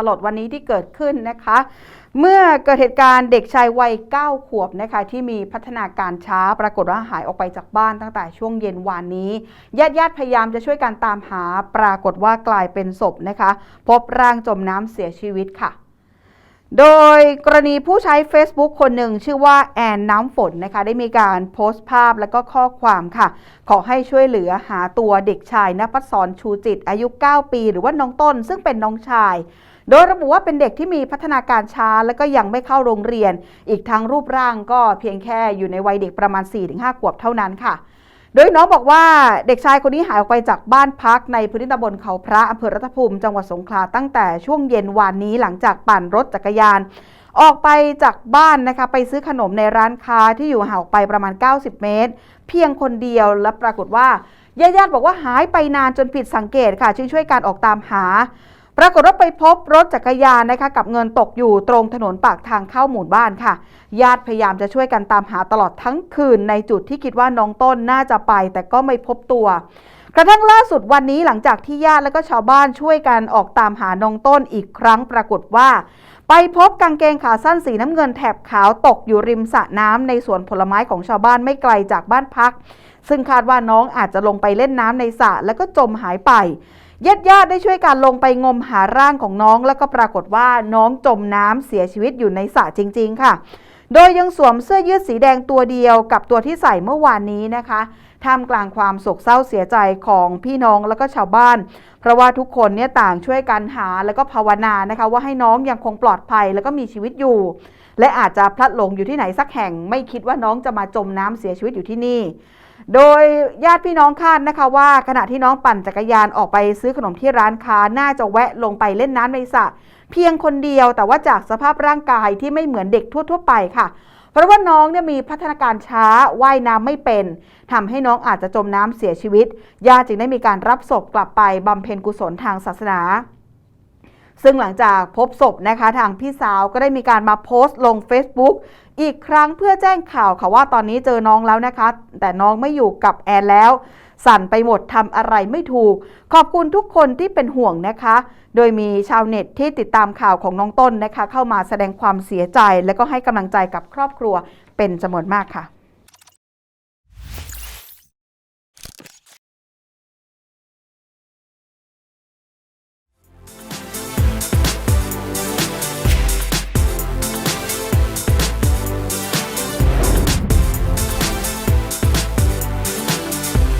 ตลอดวันนี้ที่เกิดขึ้นนะคะ เมื่อเกิดเหตุการณ์เด็กชายวัย 9 ขวบนะคะที่มีพัฒนาการช้าปรากฏว่าหายออกไปจากบ้านตั้งแต่ช่วงเย็นวานนี้ญาติญาติพยายามจะช่วยกันตามหา ปรากฏว่ากลายเป็นศพนะคะ พบร่างจมน้ำเสียชีวิตค่ะ โดยกรณีผู้ใช้ Facebook คนหนึ่งชื่อว่าแอนน้ำฝนนะคะ ได้มีการโพสต์ภาพและก็ข้อความค่ะ ขอให้ช่วยเหลือหาตัวเด็กชายนภัสสรชูจิตอายุ 9 ปี หรือว่าน้องต้น ซึ่งเป็นน้องชาย โดยระบุว่าเป็นเด็กที่มีพัฒนาการช้า และก็ยังไม่เข้าโรงเรียน อีกทั้งรูปร่างก็เพียงแค่อยู่ในวัยเด็กประมาณ 4-5 ขวบเท่านั้นค่ะ โดยน้องบอกว่าเด็กชายคนนี้หายออกไปจากบ้านพักในพื้นที่ตำบลเขาพระอำเภอรัตภูมิ จังหวัดสงขลาตั้งแต่ช่วงเย็นวานนี้หลังจากปั่นรถจักรยาน ออกไปจากบ้านนะคะไปซื้อขนมในร้านค้าที่อยู่ห่างออกไปประมาณ 90 เมตร เพียงคนเดียวและปรากฏว่าญาติๆบอกว่าหายไปนานจนผิดสังเกตค่ะจึงช่วยการออกตามหา ปรากฏว่าไปพบรถจักรยานนะคะกับเงินตกอยู่ตรงถนนปากทางเข้าหมู่บ้านค่ะ ญาติพยายามจะช่วยกันตามหาตลอดทั้งคืนในจุดที่คิดว่าน้องต้นน่าจะไป แต่ก็ไม่พบตัวกระทั่งล่าสุดวันนี้หลังจากที่ญาติและก็ชาวบ้านช่วยกันออกตามหาน้องต้นอีกครั้งปรากฏว่า ไปพบกางเกงขาสั้นสีน้ำเงินแถบขาวตกอยู่ริมสระน้ำในสวนผลไม้ของชาวบ้านไม่ไกลจากบ้านพัก ซึ่งคาดว่าน้องอาจจะลงไปเล่นน้ำในสระแล้วก็จมหายไป ญาติญาติได้ช่วยการลงไปงมหาร่างของน้องแล้วก็ปรากฏว่าน้องจมน้ำเสียชีวิตอยู่ในสระจริง ๆ ค่ะ โดยยังสวมเสื้อยืดสีแดงตัวเดียวกับตัวที่ใส่เมื่อวานนี้นะคะท่ามกลางความโศกเศร้าเสียใจของพี่น้องแล้วก็ชาวบ้าน เพราะว่าทุกคนเนี่ยต่างช่วยกันหาแล้วก็ภาวนานะคะ ว่าให้น้องยังคงปลอดภัยแล้วก็มีชีวิตอยู่ และอาจจะพลัดหลงอยู่ที่ไหนสักแห่ง ไม่คิดว่าน้องจะมาจมน้ำเสียชีวิตอยู่ที่นี่ โดยญาติพี่น้องคาดนะคะว่าขณะที่น้องปั่นจักรยานออกไปซื้อขนมที่ร้านค้าน่าจะแวะลงไปเล่นน้ำในสระเพียงคนเดียวแต่ว่าจากสภาพร่างกายที่ไม่เหมือนเด็กทั่ว ๆ ไปค่ะ เพราะว่าน้องเนี่ยมีพัฒนาการช้าว่ายน้ำไม่เป็นทำให้น้องอาจจะจมน้ำเสียชีวิตญาติจึงได้มีการรับศพกลับไปบำเพ็ญกุศลทางศาสนา ซึ่งหลังจากพบศพนะคะทางพี่สาวก็ได้มีการมาโพสต์ลง Facebook อีกครั้งเพื่อแจ้งข่าวค่ะว่าตอนนี้เจอน้องแล้วนะคะ แต่น้องไม่อยู่กับแอนแล้ว สั่นไปหมดทำอะไรไม่ถูก ขอบคุณทุกคนที่เป็นห่วงนะคะ โดยมีชาวเน็ตที่ติดตามข่าวของน้องต้นนะคะ เข้ามาแสดงความเสียใจและก็ให้กำลังใจกับครอบครัวเป็นจำนวนมากค่ะ